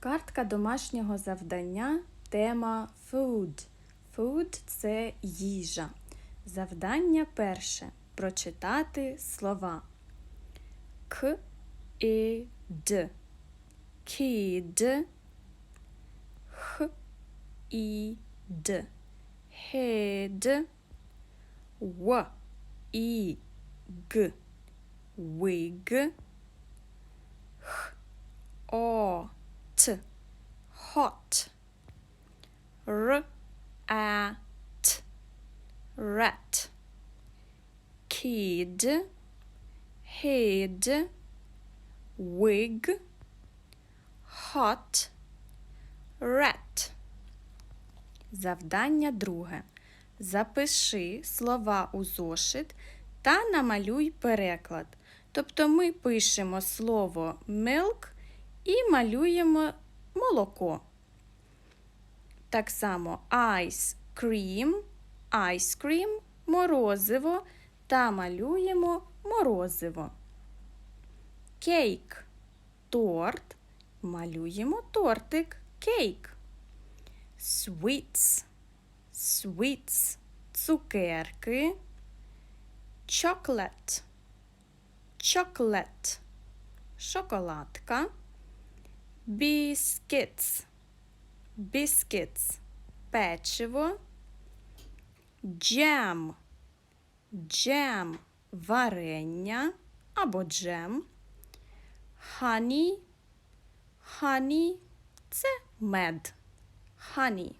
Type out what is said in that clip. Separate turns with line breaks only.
Картка домашнього завдання. Тема food. Food – це їжа. Завдання перше. Прочитати слова. К і Д. Kid. Х і Д. Head. В і Г. Wig. Х о Т. Hot. Р а Т. Rat. Kid. Head. Wig. Hot. Rat. Завдання друге. Запиши слова у зошит та намалюй переклад. Тобто ми пишемо слово milk і малюємо молоко. Так само ice cream, ice cream, морозиво та малюємо морозиво. Кейк торт, малюємо тортик кейк. Sweets, sweets, цукерки. Chocolate, chocolate, шоколадка. Biscuits, biscuits, печиво. Jam, jam, варення або джем. Honey, honey – це мед. Honey.